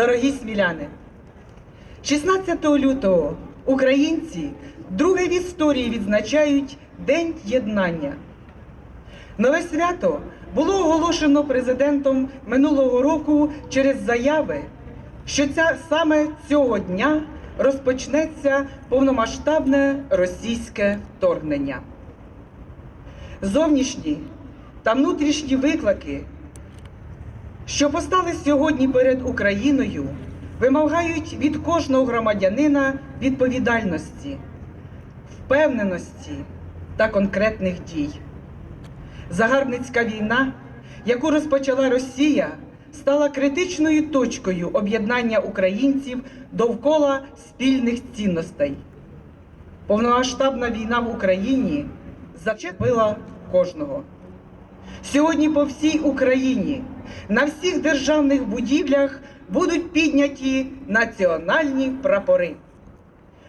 дорогі сміляни! 16 лютого українці друге в історії відзначають День єднання. Нове свято було оголошено президентом минулого року через заяви, що ця, саме цього дня розпочнеться повномасштабне російське вторгнення. Зовнішні та внутрішні виклики, що постали сьогодні перед Україною, вимагають від кожного громадянина відповідальності, впевненості та конкретних дій. Загарбницька війна, яку розпочала Росія, стала критичною точкою об'єднання українців довкола спільних цінностей. Повномасштабна війна в Україні зачепила кожного. Сьогодні по всій Україні на всіх державних будівлях будуть підняті національні прапори.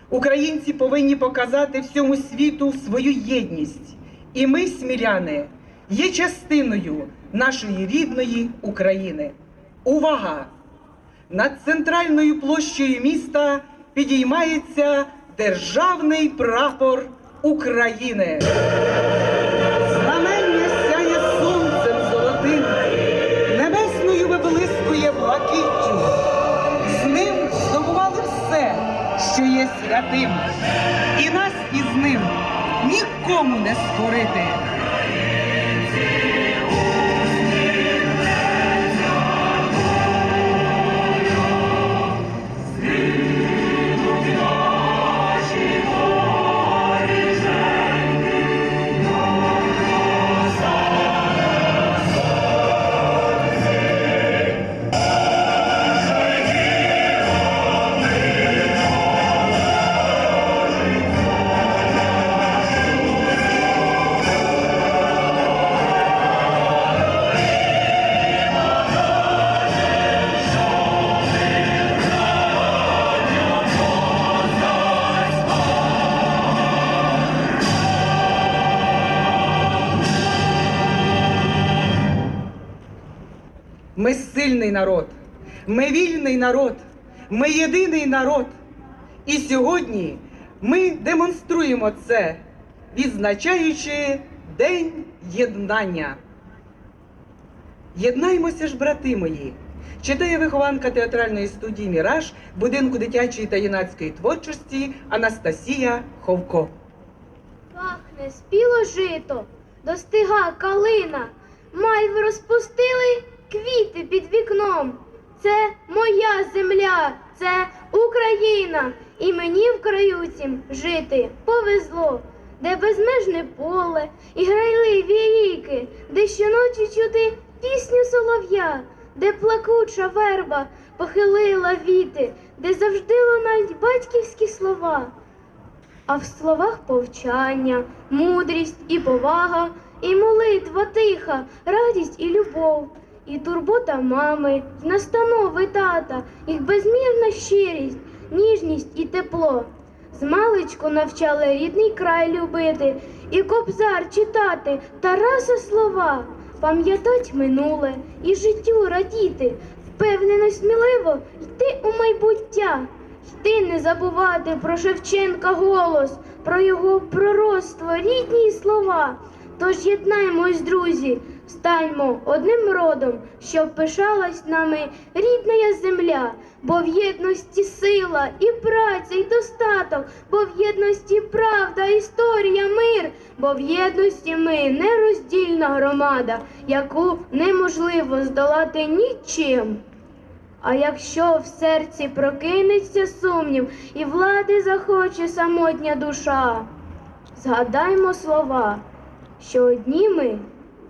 Українці повинні показати всьому світу свою єдність. І ми, сміляни, є частиною нашої рідної України. Увага! Над центральною площею міста підіймається державний прапор України. Що є святим, і нас із ним нікому не скорити. Сильний народ, ми вільний народ, ми єдиний народ. І сьогодні ми демонструємо це, відзначаючи День єднання. Єднаймося ж, брати мої, читає вихованка театральної студії Міраж будинку дитячої та юнацької творчості Анастасія Ховко. Пахне спіло жито, достига калина, мальви розпустили квіти під вікном. Це моя земля, це Україна, і мені в краю цім жити повезло, де безмежне поле і грайливі ріки, де щоночі чути пісню солов'я, де плакуча верба похилила віти, де завжди лунають батьківські слова. А в словах повчання, мудрість і повага, і молитва тиха, радість і любов, і турбота мами, і настанови тата, їх безмірна щирість, ніжність і тепло. Змалечку навчали рідний край любити, і кобзар читати Тараса слова, пам'ятать минуле і життю радіти, впевнено сміливо йти у майбуття. Йти не забувати про Шевченка голос, про його пророцтво, рідні слова. Тож єднаймось, друзі, станьмо одним родом, щоб пишалась нами рідна земля, бо в єдності сила і праця, і достаток, бо в єдності правда, історія, мир, бо в єдності ми нероздільна громада, яку неможливо здолати нічим. А якщо в серці прокинеться сумнів, і влади захоче самотня душа, згадаймо слова, що одні ми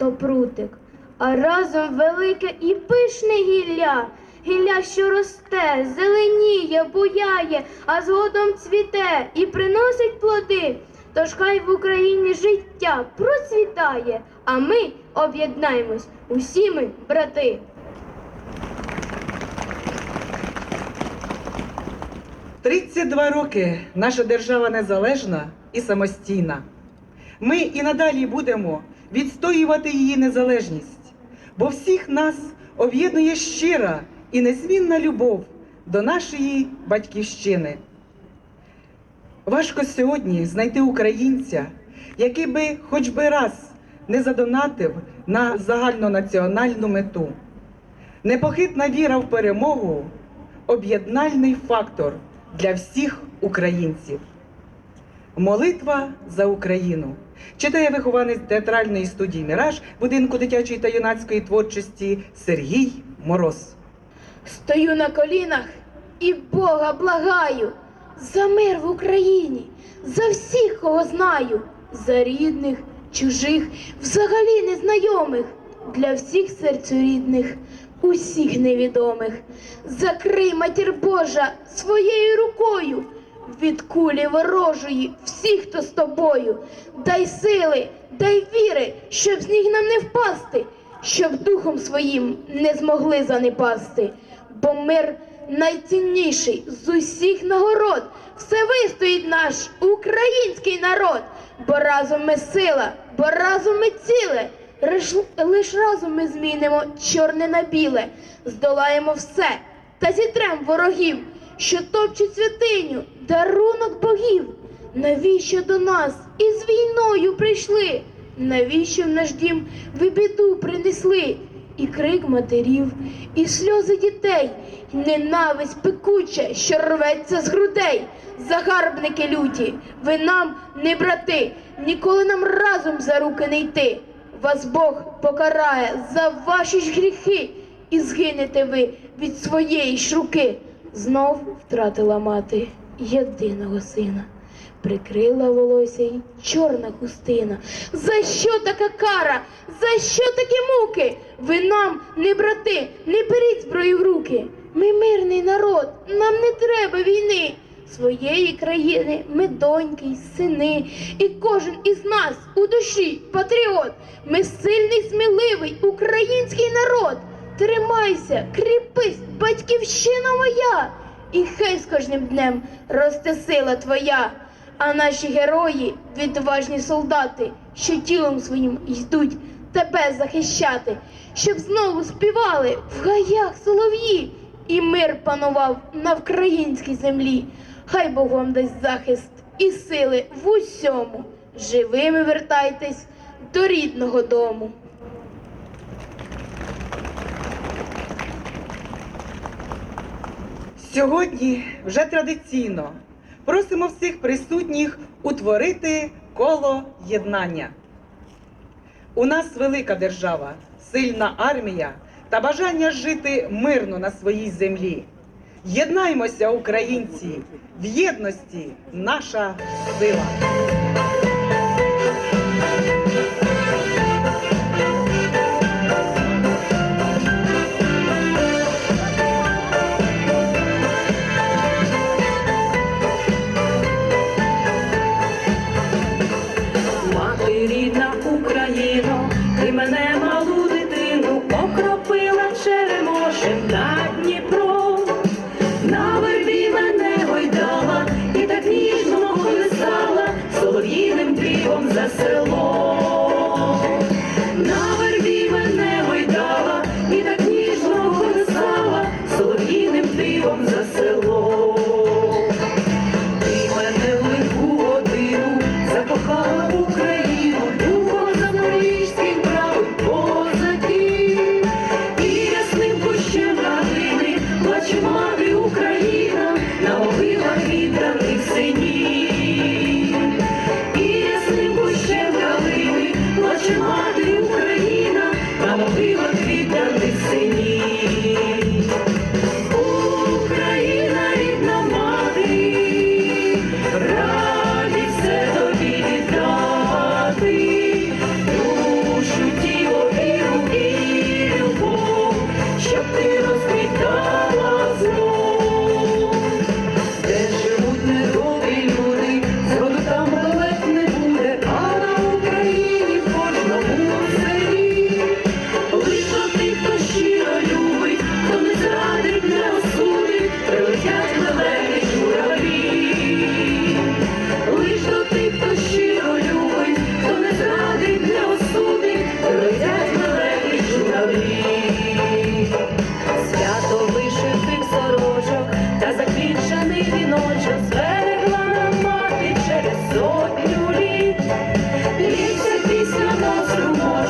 то прутик, а разом велике і пишне гілля, гілля, що росте, зеленіє, буяє, а згодом цвіте і приносить плоди. Тож хай в Україні життя процвітає, а ми об'єднаємось, усі ми брати. – 32 роки наша держава незалежна і самостійна. Ми і надалі будемо відстоювати її незалежність, бо всіх нас об'єднує щира і незмінна любов до нашої батьківщини. Важко сьогодні знайти українця, який би хоч би раз не задонатив на загальнонаціональну мету. Непохитна віра в перемогу об'єднальний фактор для всіх українців. Молитва за Україну читає вихованець театральної студії Міраж будинку дитячої та юнацької творчості Сергій Мороз. Стою на колінах і Бога благаю за мир в Україні, за всіх, кого знаю, за рідних, чужих, взагалі незнайомих, для всіх серцю рідних, усіх невідомих. Закрий матір Божа своєю рукою. Від кулі ворожої, всіх, хто з тобою, дай сили, дай віри, щоб з них нам не впасти, щоб духом своїм не змогли занепасти, бо мир найцінніший з усіх нагород. Все вистоїть наш український народ, бо разом ми сила, бо разом ми ціле. Лиш разом ми змінимо чорне на біле, здолаємо все та зітрем ворогів, що топчуть святиню, дарунок богів. Навіщо до нас із війною прийшли? Навіщо в наш дім ви біду принесли? І крик матерів, і сльози дітей, ненависть пекуча, що рветься з грудей. Загарбники люті, ви нам не брати, ніколи нам разом за руки не йти. Вас Бог покарає за ваші ж гріхи, і згинете ви від своєї ж руки. Знов втратила мати єдиного сина. Прикрила волосся й чорна хустина. За що така кара? За що такі муки? Ви нам, не брати, не беріть зброю в руки. Ми мирний народ, нам не треба війни. Своєї країни ми доньки й сини, і кожен із нас у душі патріот. Ми сильний, сміливий український народ. Тримайся, кріпись, батьківщина моя, і хай з кожним днем росте сила твоя. А наші герої, відважні солдати, що тілом своїм йдуть тебе захищати, щоб знову співали в гаях солов'ї, і мир панував на вкраїнській землі. Хай Бог вам дасть захист і сили в усьому. Живими вертайтесь до рідного дому. Сьогодні вже традиційно просимо всіх присутніх утворити коло єднання. У нас велика держава, сильна армія та бажання жити мирно на своїй землі. Єднаймося, українці, в єдності наша сила. бігом за село.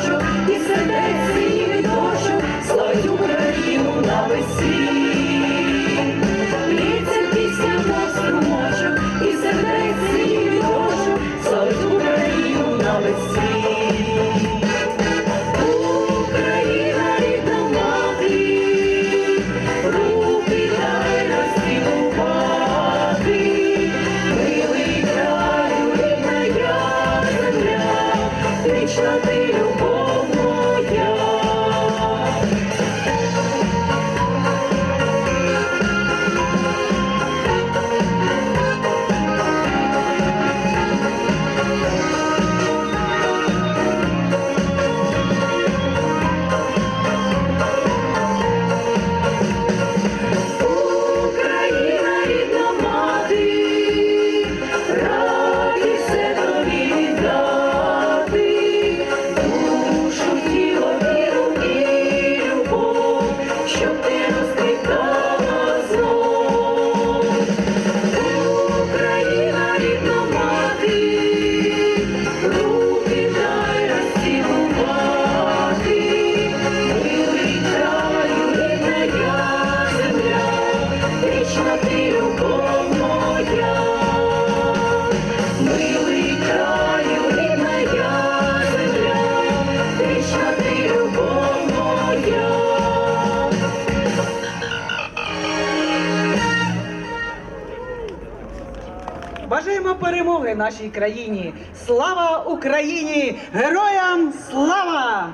дощу, і сердець її від дощу, Україну на весіллі. Перемоги нашій країні! Слава Україні! Героям слава!